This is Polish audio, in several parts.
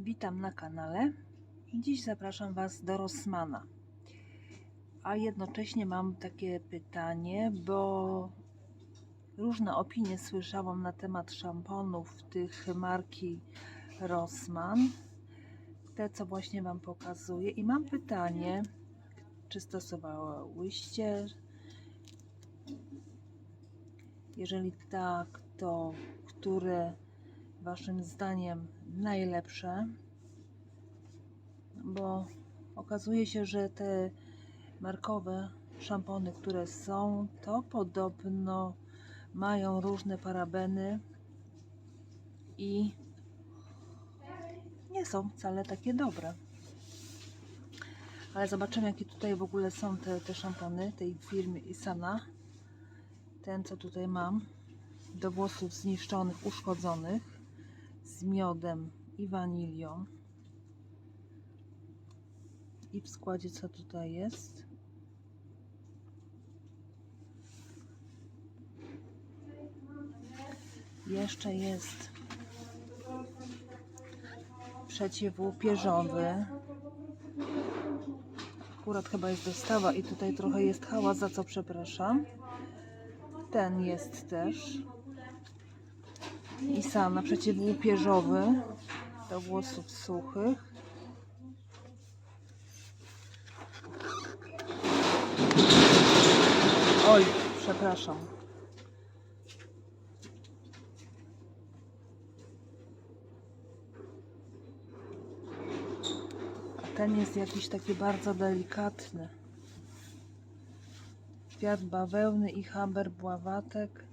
Witam na kanale. Dziś zapraszam Was do Rossmana. A jednocześnie mam takie pytanie, bo różne opinie słyszałam na temat szamponów tych marki Rossmann. Te, co właśnie Wam pokazuję. I mam pytanie, czy stosowałyście? Jeżeli tak, to które Waszym zdaniem najlepsze? Bo okazuje się, że te markowe szampony, które są, to podobno mają różne parabeny i nie są wcale takie dobre. Ale zobaczymy, jakie tutaj w ogóle są te, te szampony tej firmy Isana. Ten, co tutaj mam, do włosów zniszczonych, uszkodzonych, z miodem i wanilią. I w składzie co tutaj jest? Jeszcze jest przeciwłupieżowy. Akurat chyba jest dostawa i tutaj trochę jest hałas, za co przepraszam. Ten jest też. I sama przeciwłupieżowy do włosów suchych. Oj, przepraszam. A ten jest jakiś taki bardzo delikatny. Kwiat bawełny i haber bławatek.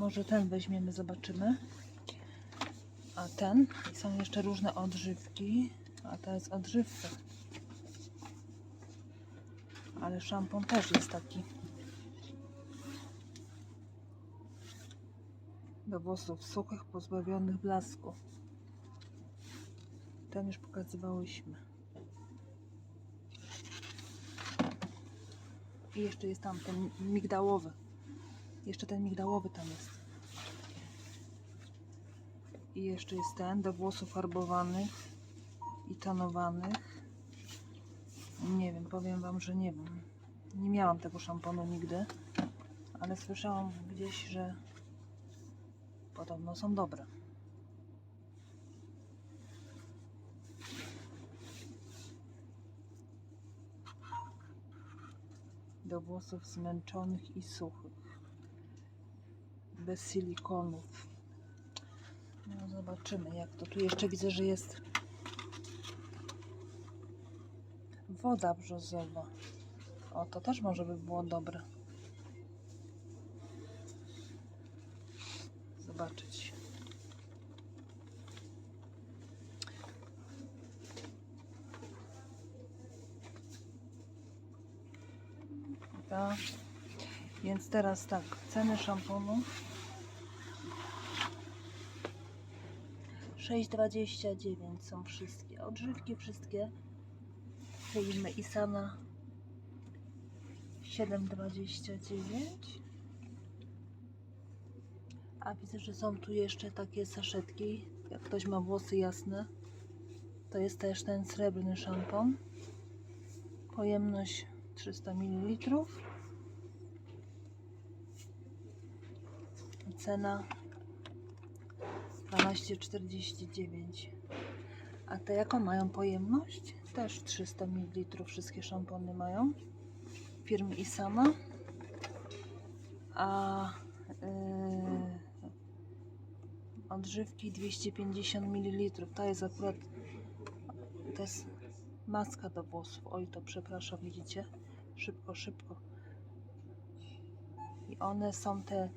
Może ten weźmiemy, zobaczymy. A ten? I są jeszcze różne odżywki. A to jest odżywka. Ale szampon też jest taki. Do włosów suchych, pozbawionych blasku. Ten już pokazywałyśmy. I jeszcze jest tam ten migdałowy. Jeszcze ten migdałowy tam jest. I jeszcze jest ten do włosów farbowanych i tonowanych. Nie wiem, powiem Wam, że nie wiem. Nie miałam tego szamponu nigdy, ale słyszałam gdzieś, że podobno są dobre. Do włosów zmęczonych i suchych silikonów. No zobaczymy jak to. Tu jeszcze widzę, że jest woda brzozowa. O, to też może by było dobre. Zobaczyć. Tak. Więc teraz tak, ceny szamponu 6,29 są wszystkie. Odżywki wszystkie firmy Isana 7,29 A widzę, że są tu jeszcze takie saszetki. Jak ktoś ma włosy jasne, to jest też ten srebrny szampon. Pojemność 300 ml. Cena 12,49. A te jaką mają pojemność? Też 300 ml wszystkie szampony mają. Firmy Isana. A yy, odżywki 250 ml. To jest akurat to jest maska do włosów. Oj, to przepraszam, widzicie? Szybko, szybko. I one są te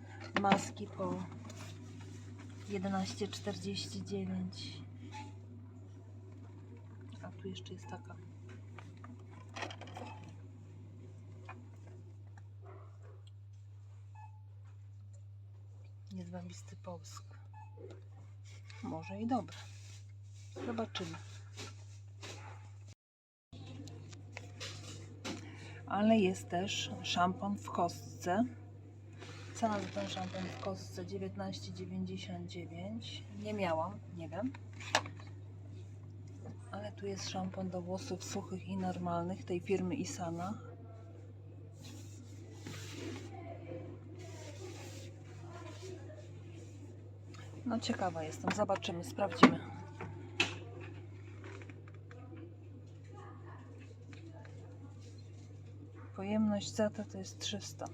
maski po 11,49 a tu jeszcze jest taka. Niezwabisty polsk może i dobre zobaczymy. Ale jest też szampon w kostce Cena za ten szampon w kostce 19,99. Nie miałam, nie wiem. Ale tu jest szampon do włosów suchych i normalnych tej firmy Isana. No ciekawa jestem, zobaczymy, sprawdzimy. Pojemność zata to jest 300.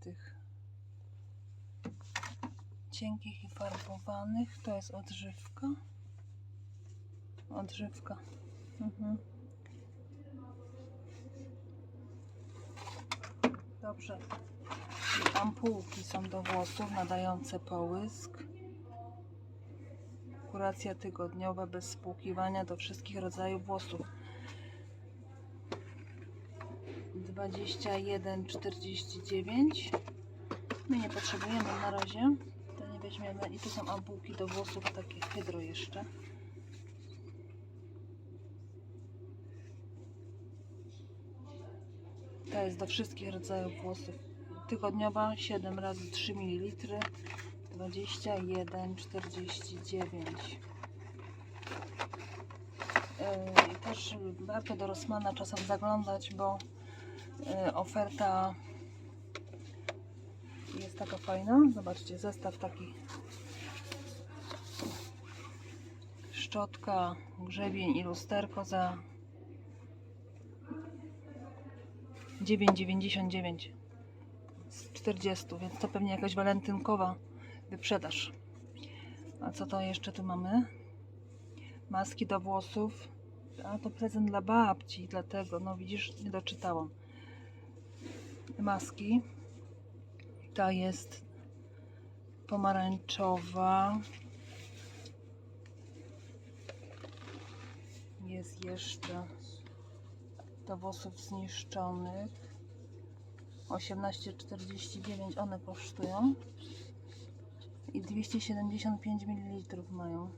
Tych cienkich i farbowanych to jest odżywka. Odżywka. Mhm. Dobrze. Ampułki są do włosów nadające połysk. Kuracja tygodniowa bez spłukiwania do wszystkich rodzajów włosów. 21,49. My nie potrzebujemy na razie. Weźmiemy. I tu są ampułki do włosów, takie hydro jeszcze. To jest do wszystkich rodzajów włosów. Tygodniowa 7 razy 3 ml 21,49 Yy, I też warto do Rossmana czasem zaglądać, bo yy, oferta jest taka fajna. Zobaczcie, zestaw taki szczotka, grzebień i lusterko za 9,99 z 40, więc to pewnie jakaś walentynkowa wyprzedaż. A co to jeszcze tu mamy? Maski do włosów. A to prezent dla babci, dlatego, no widzisz, nie doczytałam. Maski. Ta jest pomarańczowa. Jest jeszcze do włosów zniszczonych. 18,49 one kosztują. I 275 ml mają.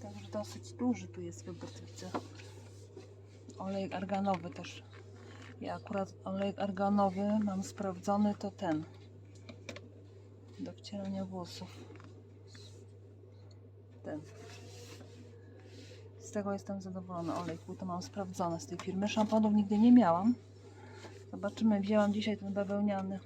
Także dosyć duży tu jest wybór, widzę. Olej arganowy też. Ja akurat olej arganowy mam sprawdzony, to ten. Do wcierania włosów. Ten. Z tego jestem zadowolona. Olej, bo to mam sprawdzone z tej firmy. Szamponów nigdy nie miałam. Zobaczymy. Wzięłam dzisiaj ten bawełniany.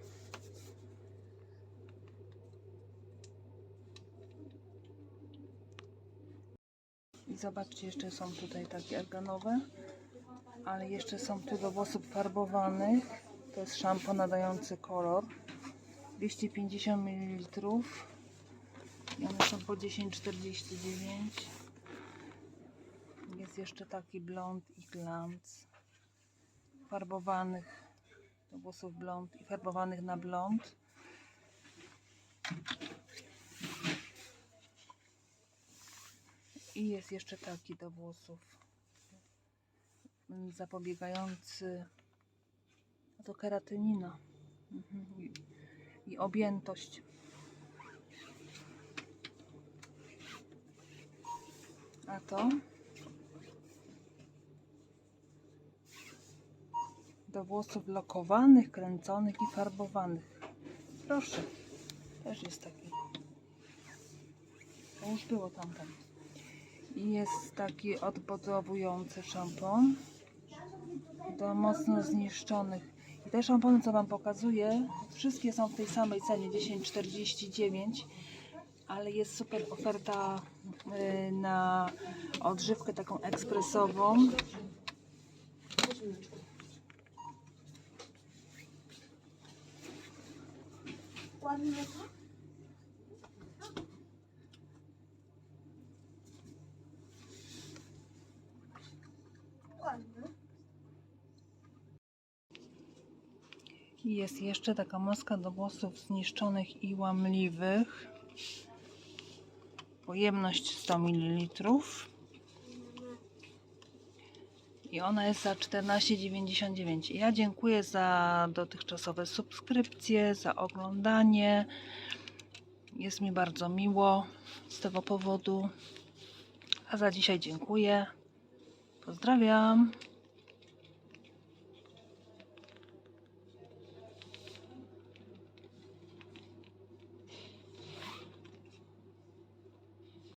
I zobaczcie, jeszcze są tutaj takie arganowe. Ale jeszcze są tu do włosów farbowanych. To jest szampon nadający kolor. 250 ml. I one są po 10,49. Jest jeszcze taki blond i glans. Farbowanych do włosów blond i farbowanych na blond. I jest jeszcze taki do włosów zapobiegający to keratynina Mhm. I, objętość. A to do włosów lokowanych, kręconych i farbowanych. Proszę, też jest taki. To już było tamten. I jest taki odbudowujący szampon do mocno zniszczonych. I te szampony, co Wam pokazuję, wszystkie są w tej samej cenie 10,49 ale jest super oferta y, na odżywkę taką ekspresową. Ładnie? Jest jeszcze taka maska do włosów zniszczonych i łamliwych. Pojemność 100 ml. I ona jest za 14,99. Ja dziękuję za dotychczasowe subskrypcje, za oglądanie. Jest mi bardzo miło z tego powodu. A za dzisiaj dziękuję. Pozdrawiam.